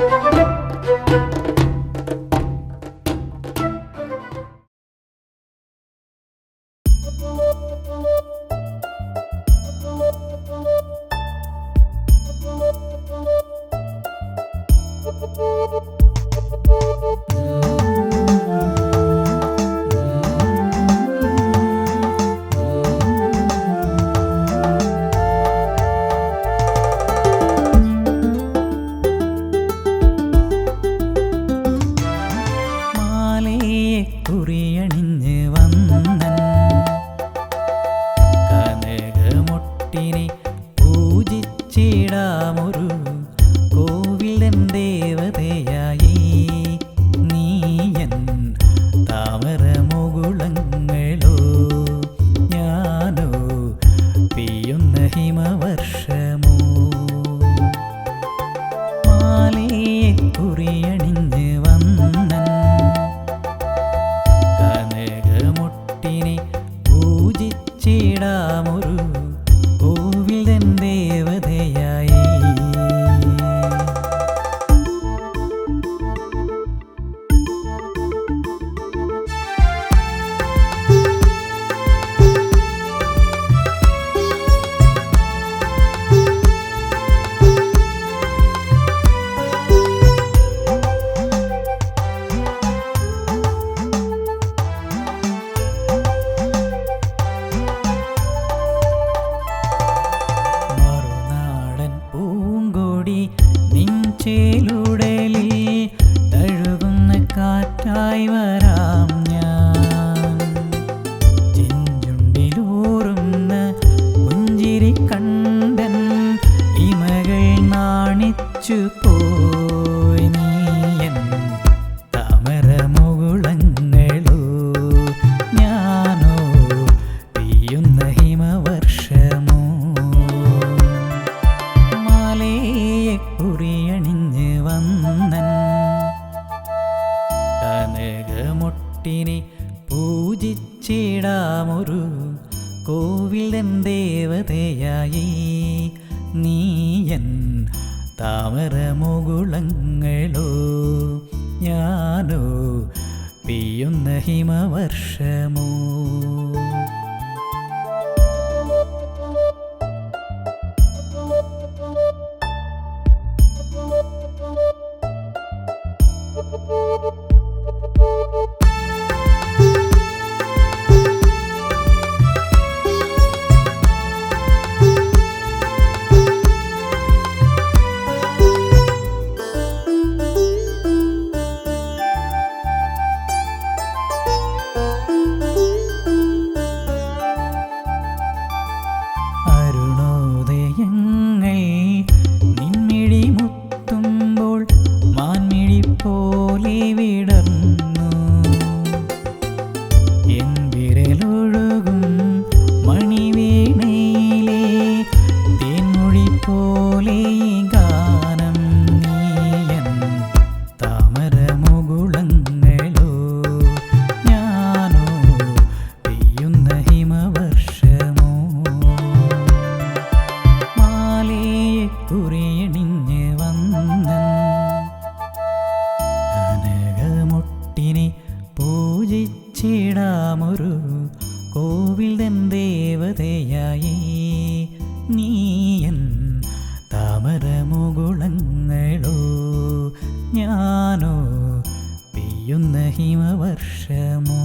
മാലയെ പൂജിച്ചിടാമൊരു കോവിലൻ ദേവതയായി. നീയൻ താമര മുകുളങ്ങളോ ഞാനോ പെയ്യുന്ന ഹിമവർഷമോ. മാലയെ കുറിയണിഞ്ഞ് വന്നൻ കനകമുട്ടിനെ പൂജിച്ചിടാമൊരു നിഞ്ചേലുടലിൽ തഴുകുന്ന കാറ്റായി വരാം കനകമൊട്ടിനെ പൂജിച്ചിടാമൊരു കോവിലൻ ദേവതയായി. നീയൻ താമര മുകുളങ്ങളോ ഞാനോ പിയുന്ന ഹിമവർഷമോ. അരുണോദയങ്ങൾ പൂജിച്ചിടാമൊരു കോവിലൻ ദേവതയായി. നീയൻ താമര മുകുളങ്ങളോ ഞാനോ പെയ്യുന്ന ഹിമവർഷമോ